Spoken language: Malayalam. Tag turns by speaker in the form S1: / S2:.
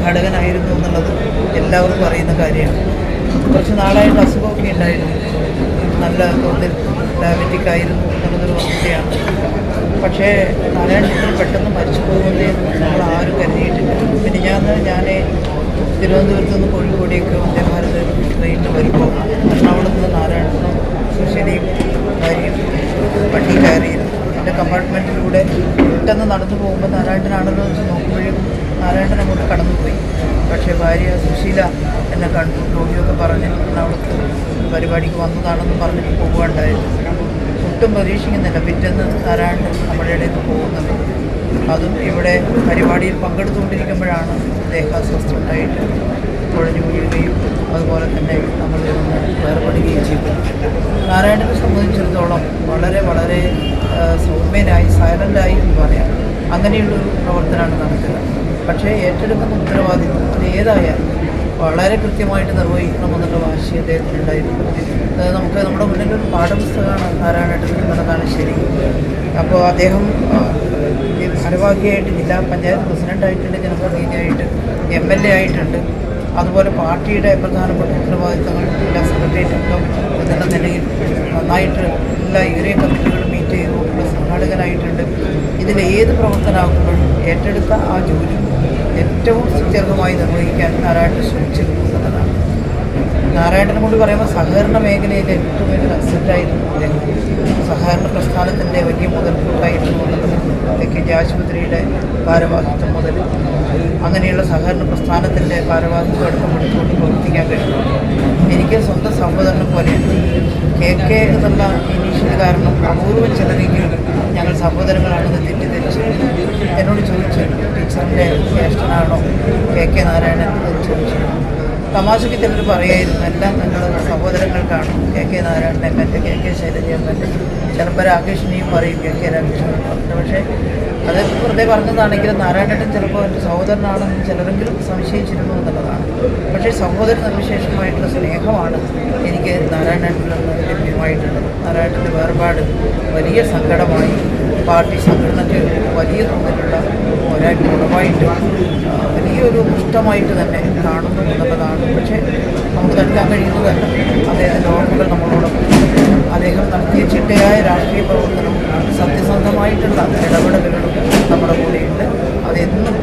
S1: സംഘാടകനായിരുന്നു എന്നുള്ളത് എല്ലാവർക്കും അറിയുന്ന കാര്യമാണ്. കുറച്ച് നാളായിട്ട് അസുഖമൊക്കെ ഉണ്ടായിരുന്നു. നല്ല തോതിൽ ഡയബറ്റിക് ആയിരുന്നു എന്നുള്ളതൊരു വസ്തുതയാണ് പക്ഷേ നാരായണത്തിൽ പെട്ടെന്ന് മരിച്ചു പോകുമെന്ന് നമ്മൾ ആരും കരുതിയിട്ടില്ല. പിന്നെ ഞാൻ ഞാൻ തിരുവനന്തപുരത്ത് നിന്ന് കോഴിക്കോടേക്ക് വന്ദേ ഭാരത് ട്രെയിനിൽ വരുമ്പോൾ എറണാകുളത്ത് നിന്ന് നാരായണത്തിനും സുശനിയും ഭാര്യയും വണ്ടി കയറിയിരുന്നു. എന്റെ കമ്പാർട്ട്മെന്റിലൂടെ പെട്ടെന്ന് നടന്നു പോകുമ്പോൾ നാരായണനാണെന്ന് വെച്ച് നോക്കുമ്പോഴേക്കും നാരായണൻ അങ്ങോട്ട് കടന്നുപോയി. പക്ഷേ ഭാര്യ സുശീല എന്നെ കണ്ടു. രോഗിയൊക്കെ പറഞ്ഞ് അവൾക്ക് പരിപാടിക്ക് വന്നതാണെന്ന് പറഞ്ഞിട്ട് പോകാണ്ടായിരുന്നു ഒട്ടും പ്രതീക്ഷിക്കുന്നില്ല. പിറ്റേന്ന് നാരായണൻ നമ്മുടെ ഇടയിൽ പോകുന്നത് അതും ഇവിടെ പരിപാടിയിൽ പങ്കെടുത്തുകൊണ്ടിരിക്കുമ്പോഴാണ് ദേഹാസ്വസ്ഥമുണ്ടായിട്ട് കുഴഞ്ഞു വീഴുകയും അതുപോലെ തന്നെ നമ്മൾ വേർപെടുകയും ചെയ്തു നാരായണനെ സംബന്ധിച്ചിടത്തോളം വളരെ വളരെ സൗമ്യനായി സൈലന്റായി എന്ന് പറയാം. അങ്ങനെയുള്ളൊരു പ്രവർത്തനമാണ് നടത്തുക പക്ഷേ ഏറ്റെടുക്കുന്ന ഉത്തരവാദിത്വം അത് ഏതായാലും വളരെ കൃത്യമായിട്ട് നിർവഹിക്കണമെന്നുള്ള വാശി അദ്ദേഹത്തിനുണ്ടായിരുന്നു അത് നമുക്ക് നമ്മുടെ മുന്നിലൊരു പാഠപുസ്തകമാണ് നാരായണേട്ടൻ നിൽക്കുന്നതാണ് ശരി അപ്പോൾ അദ്ദേഹം ഭാരവാഹിയായിട്ട് ജില്ലാ പഞ്ചായത്ത് പ്രസിഡന്റായിട്ടുണ്ട് ജനപ്രതിനിധിയായിട്ട് എം എൽ എ ആയിട്ടുണ്ട്. അതുപോലെ പാർട്ടിയുടെ പ്രധാനപ്പെട്ട ഉത്തരവാദിത്തങ്ങൾ ജില്ലാ സെക്രട്ടേറിയറ്റ് അംഗം എന്നുള്ള നിലയിൽ നന്നായിട്ട് എല്ലാ ഏരിയ കമ്മിറ്റികളും ചെയ്തുകൊണ്ടുള്ള ഇതിൽ ഏത് പ്രവർത്തനമാകുമ്പോഴും ഏറ്റെടുത്ത ആ ജോലി ഏറ്റവും സുത്യർഹമായി നിർവഹിക്കാൻ നാരായണൻ ശ്രമിച്ചിരുന്നു എന്നുള്ളതാണ് നാരായണനെ കൊണ്ട് പറയുമ്പോൾ സഹകരണ മേഖലയിലെ ഏറ്റവും വലിയ അസറ്റായിരുന്നു അദ്ദേഹം. സഹകരണ പ്രസ്ഥാനത്തിന്റെ വലിയ മുതൽക്കൂട്ടായിരുന്നു എന്നുള്ളത് കെ ജി ആശുപത്രിയുടെ ഭാരവാഹിത്വം മുതൽ. അങ്ങനെയുള്ള സഹകരണ പ്രസ്ഥാനത്തിന്റെ ഭാരവാഹിത്വം അടക്കം എടുത്തുകൊണ്ട് പ്രവർത്തിക്കാൻ കഴിയും എനിക്ക് സ്വന്തം സഹോദരനെ പോലെയാണ്. കെ കെ എന്നുള്ള ഇനീഷ്യൽ കാരണം അപൂർവം ചിലരെങ്കിലും ഞങ്ങൾ സഹോദരങ്ങളാണെന്ന് തെറ്റിദ്ധരിച്ച്. എന്നോട് ചോദിച്ചു ടീച്ചറിന്റെ ജ്യേഷ്ഠനാണോ? കെ കെ നാരായണൻ എന്ന് ചോദിച്ചു. തമാശയ്ക്ക് ചിലർ പറയായിരുന്നു എല്ലാം ഞങ്ങൾ സഹോദരങ്ങൾക്കാണ് കെ കെ നാരായണനെ A K K Shailaja M L A ചിലപ്പോൾ രാകേഷിനെയും പറയും കെ കെ രാകേഷിനെയും പറഞ്ഞു പക്ഷേ അത് വെറുതെ പറഞ്ഞതാണെങ്കിലും നാരായണേട്ടൻ ചിലപ്പോൾ എന്റെ സഹോദരനാണെന്ന് ചിലരെങ്കിലും സംശയിച്ചിരുന്നു എന്നുള്ളതാണ്. പക്ഷേ സഹോദരൻ സവിശേഷമായിട്ടുള്ള സ്നേഹമാണ് എനിക്ക് നാരായണേട്ടനിൽ നിന്ന് ലഭ്യമായിട്ടുള്ളത്. നാരായണന്റെ വേർപാട് വലിയ സങ്കടമായി പാർട്ടി സംഘടനയ്ക്ക് വലിയ തോതിലുള്ള പോരായ്മ ഉളവായിട്ട് വലിയൊരു ഇഷ്ടമായിട്ട് തന്നെ കാണുന്നു എന്നുള്ളതാണ്. പക്ഷേ നമുക്ക് നൽകാൻ കഴിയുന്നതല്ല അദ്ദേഹത്തിന്റെ ഓർമ്മകൾ നമ്മളോടൊപ്പം അദ്ദേഹം നടത്തിയ ചിട്ടയായ രാഷ്ട്രീയ പ്രവർത്തനം സത്യസന്ധമായിട്ടുള്ള ഇടപെടലുകളും നമ്മുടെ കൂടെയുണ്ട്. അതെന്നും